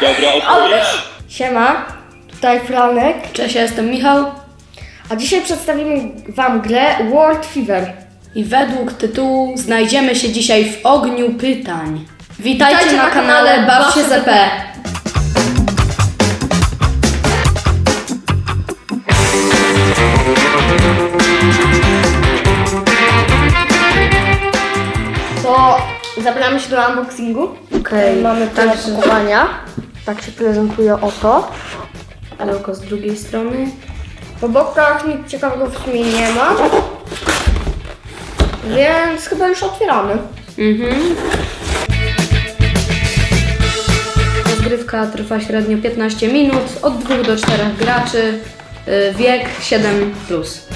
dobra odpowiedź? Siema, tutaj Franek, Cześć, ja jestem Michał a dzisiaj przedstawimy Wam grę World Fever. i według tytułu znajdziemy się dzisiaj w ogniu pytań. Witajcie, na, kanale Baw się ZP. To zabieramy się do unboxingu. Okej, Mamy tyle pakowania. Tak się prezentuje oto. Pudełko z drugiej strony. Po bokach nic ciekawego w sumie nie ma. Więc chyba już otwieramy. Mhm. Rozgrywka trwa średnio 15 minut, od 2 do 4 graczy, y, wiek 7+. Plus.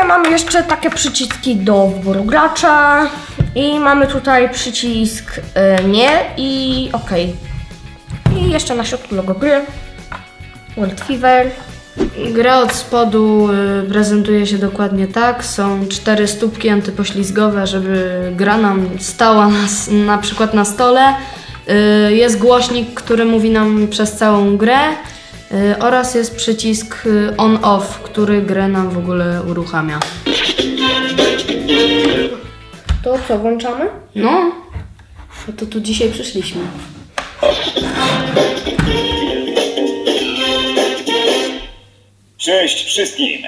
Tutaj mamy jeszcze takie przyciski do wyboru gracza. I mamy tutaj przycisk e, nie i OK. I jeszcze na środku logo gry. World Fever. Gra od spodu y, prezentuje się dokładnie tak. Są cztery stópki antypoślizgowe, żeby gra nam stała na, na przykład na stole. Y, Jest głośnik, który mówi nam przez całą grę y, oraz jest przycisk y, on-off, który grę nam w ogóle uruchamia. To co, włączamy? No, no to tu dzisiaj przyszliśmy. Cześć wszystkim!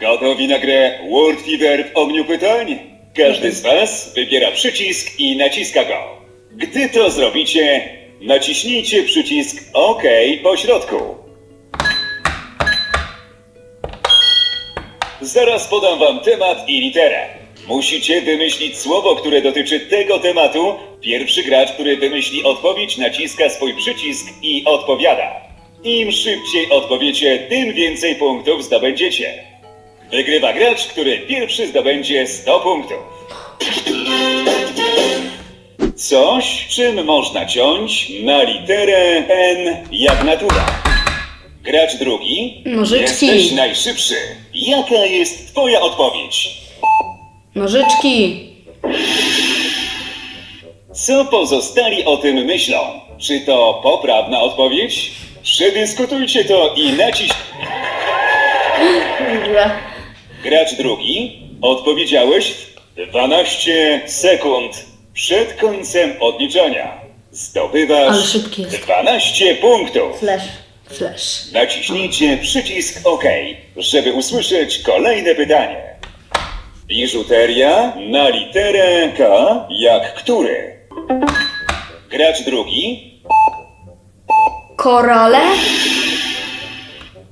Gotowi na grę World Fever w ogniu pytań? Każdy z Was wybiera przycisk i naciska go. Gdy to zrobicie, naciśnijcie przycisk OK po środku. Zaraz podam Wam temat i literę. Musicie wymyślić słowo, które dotyczy tego tematu. Pierwszy gracz, który wymyśli odpowiedź, naciska swój przycisk i odpowiada. Im szybciej odpowiecie, tym więcej punktów zdobędziecie. Wygrywa gracz, który pierwszy zdobędzie 100 punktów. Coś, czym można ciąć na literę N jak natura. Gracz drugi. Nożyczki. Jesteś najszybszy. Jaka jest twoja odpowiedź? Nożyczki! Co pozostali o tym myślą? Czy to poprawna odpowiedź? Przedyskutujcie to i naciśnijcie. Gracz drugi. Odpowiedziałeś w 12 sekund przed końcem odliczania. Ale Zdobywasz szybki jest. 12 punktów. Flash. Flash. Naciśnijcie przycisk OK, żeby usłyszeć kolejne pytanie. Biżuteria na literę K jak który? Gracz drugi. Korale?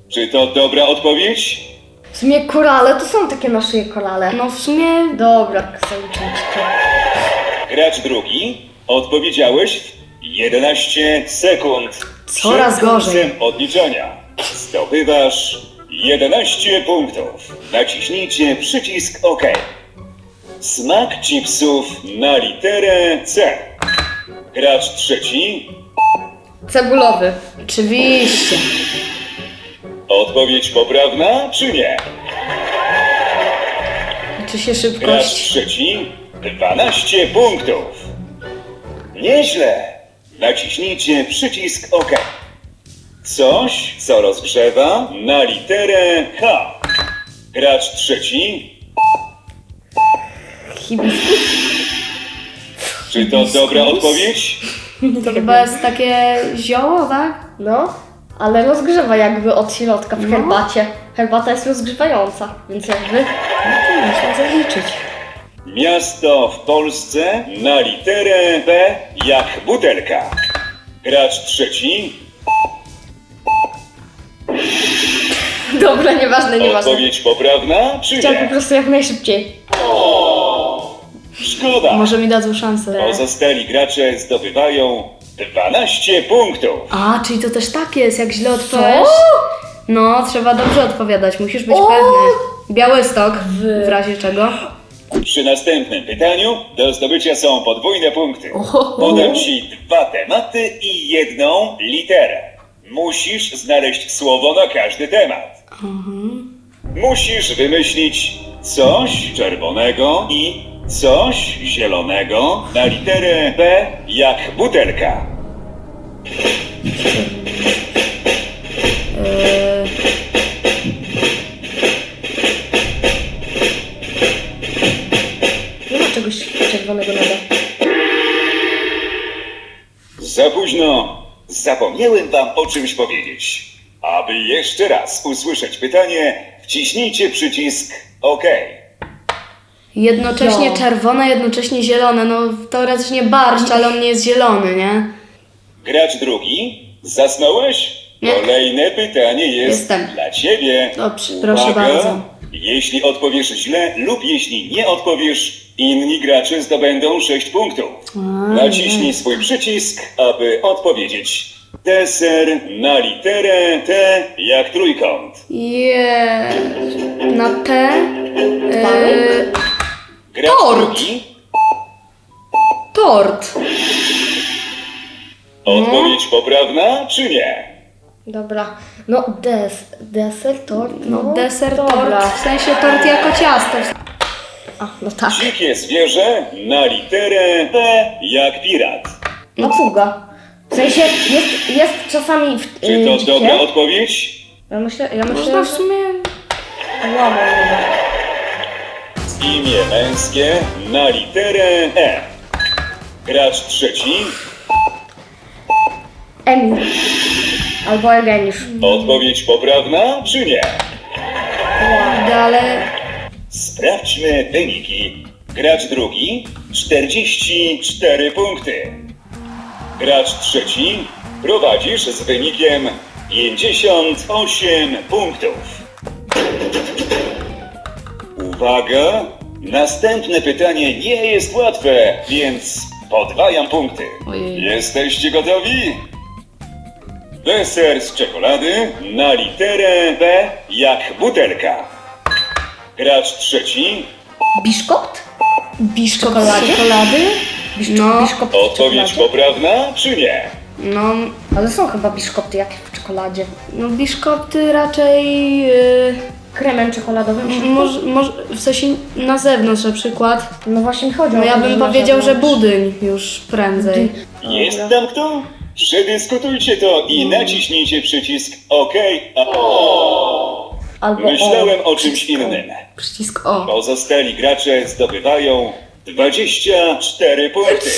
Czy to dobra odpowiedź? W sumie korale to są takie na szyję korale. No w sumie Dobra, zaliczymy ci to. Gracz drugi. Odpowiedziałeś w 11 sekund. Coraz przed końcem gorzej. odliczania. Zdobywasz 11 punktów. Naciśnijcie przycisk OK. Smak chipsów na literę C. Gracz trzeci. Cebulowy. oczywiście. Odpowiedź poprawna czy nie? Liczy się Gracz szybkość. trzeci. 12 punktów. Nieźle. Naciśnijcie przycisk OK. Coś, co rozgrzewa na literę H. Gracz trzeci. Hibiskus. Czy to dobra odpowiedź? To chyba jest takie zioło, tak? No, ale rozgrzewa jakby od środka w No. herbacie. Herbata jest rozgrzewająca, więc jakby... No to można zaliczyć. Miasto w Polsce na literę B jak butelka. Gracz trzeci. Dobra, nieważne, nieważne. Odpowiedź poprawna czy Chciałem po nie? prostu jak najszybciej. Szkoda. Może mi dadzą szansę. Pozostali gracze zdobywają 12 punktów. A, czyli to też tak jest, jak źle odpowiesz. No, trzeba dobrze odpowiadać, musisz być O! pewny. Białystok, w razie czego. Przy następnym pytaniu do zdobycia są podwójne punkty. Podam ci dwa tematy i jedną literę. Musisz znaleźć słowo na każdy temat. Musisz wymyślić coś czerwonego i coś zielonego na literę B jak butelka. Zapomniałem wam o czymś powiedzieć. Aby jeszcze raz usłyszeć pytanie, wciśnijcie przycisk OK. Jednocześnie No. czerwone, jednocześnie zielone. No teoretycznie barszcz, ale on nie jest zielony, nie? Gracz drugi, zasnąłeś? Nie. Kolejne pytanie jest Jestem. dla ciebie. Dobrze, proszę Uwaga. bardzo. Jeśli odpowiesz źle lub jeśli nie odpowiesz, inni gracze zdobędą 6 punktów. Naciśnij swój przycisk, aby odpowiedzieć. Deser na literę T jak trójkąt. Je... Na T... E, Gracz Tort. drugi, tort. odpowiedź poprawna czy nie? Dobra. No, des, deser, tort. No, deser, dobra. tort, w sensie tort jako ciasto. A, no tak. Dzikie zwierzę na literę P jak pirat. Papuga. W sensie jest, jest czasami w Czy y, to dzikie. dobra odpowiedź? Ja myślę, ja myślę, Można w że... sumie... Łamał Imię męskie na literę E. Gracz trzeci, Emil. Albo Eugeniusz. odpowiedź poprawna czy nie? Ale... Sprawdźmy wyniki. Gracz drugi 44 punkty. Gracz trzeci prowadzisz z wynikiem 58 punktów. Uwaga! Następne pytanie nie jest łatwe, więc podwajam punkty. Ojej. Jesteście gotowi? Deser z czekolady na literę B jak butelka. Gracz trzeci Biszkopt? Biszkopt z czekolady? Biszkopt, No. biszkopt w Odpowiedź czekoladzie? poprawna czy nie? No, Ale są chyba biszkopty jak w czekoladzie. no biszkopty raczej... Yy, Kremem czekoladowym? może, może, w sensie na zewnątrz na przykład. No właśnie mi chodzi o No ja to, bym że na powiedział, że zewnątrz. budyń już prędzej. Jest tam kto? Przedyskutujcie to i naciśnijcie przycisk OK. Albo Myślałem o czymś innym. Przycisk O. Pozostali gracze zdobywają 24 punkty.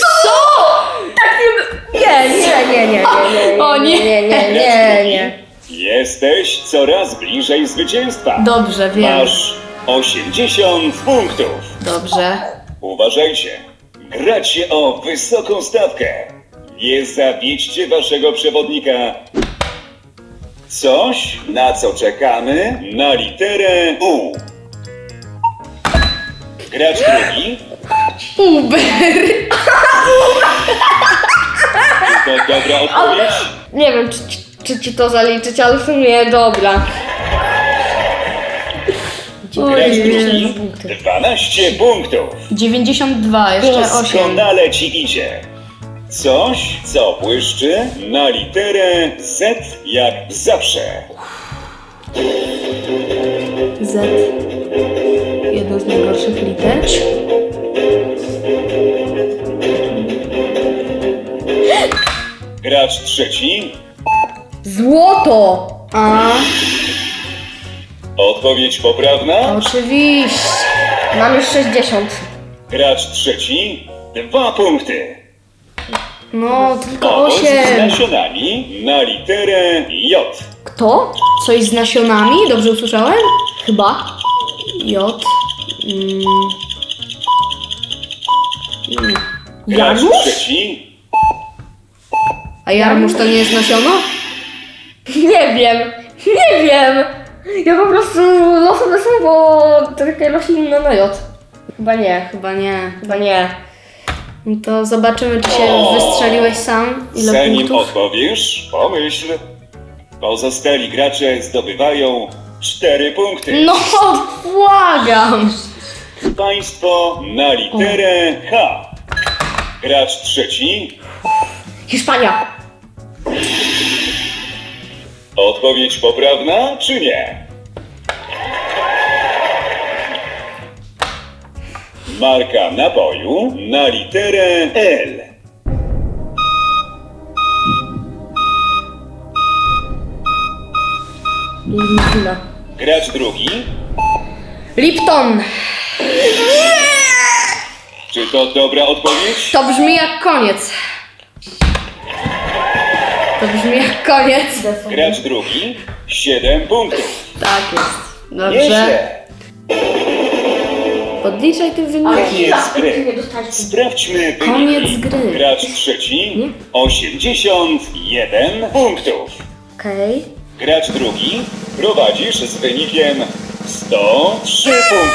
Nie, nie, nie, nie, nie, nie. O nie. Nie, nie, nie, nie. Jesteś coraz bliżej zwycięstwa. Dobrze, wiem. Masz 80 punktów. Dobrze. Uważajcie, gracie o wysoką stawkę. Nie zawiedźcie waszego przewodnika. Coś, na co czekamy, na literę U. Gracz drugi, Uber. to dobra odpowiedź. Nie wiem, czy, czy, czy ci to zaliczyć, ale w sumie dobra. Drugi, punkty. 12 punktów. 92, jeszcze 8. Doskonale ci idzie. Coś, co błyszczy, na literę Z jak zawsze. Z. Jedno z najgorszych liter. Gracz trzeci, Złoto! A, odpowiedź poprawna. oczywiście. Mam już 60. Gracz trzeci, dwa punkty. No, tylko Owoc z 8. nasionami na literę J. Kto? Coś z nasionami? Dobrze usłyszałem? Chyba. J. Mm. Gracz Janusz? trzeci, A jarmuż to nie jest nasiono? Nie wiem. Nie wiem. Ja po prostu losowe słowo takie roślinne na J. Chyba nie. Chyba nie. Chyba nie. No to zobaczymy, czy się wystrzeliłeś sam. Ile zanim punktów? odpowiesz, pomyśl. Pozostali gracze zdobywają cztery punkty. No, błagam. Państwo na literę H. Gracz trzeci, Hiszpania. odpowiedź poprawna czy nie? Marka napoju na literę L. Gracz drugi. Lipton. Czy to dobra odpowiedź? To brzmi jak koniec. To brzmi jak koniec. Gracz drugi. 7 punktów. Tak jest. Dobrze. Nieźle. Podliczaj te wyniki. Koniec gry. Sprawdźmy wyniki. Koniec gry. Gracz trzeci. 81 punktów. Okej. Gracz drugi. Prowadzisz z wynikiem 103 punkty.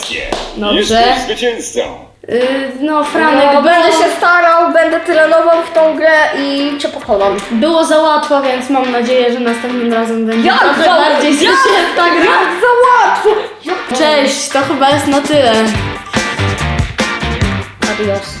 Gratulacje. Dobrze. Jesteś zwycięzcą. Yy, no, Franek, No, będę było, się starał, będę trenował w tą grę i cię pokonam. było za łatwo, więc mam nadzieję, że następnym razem będzie Jak trochę za- bardziej jak- zwycięska gra. Jak za łatwo! Jak... Cześć, to chyba jest na tyle. Adios.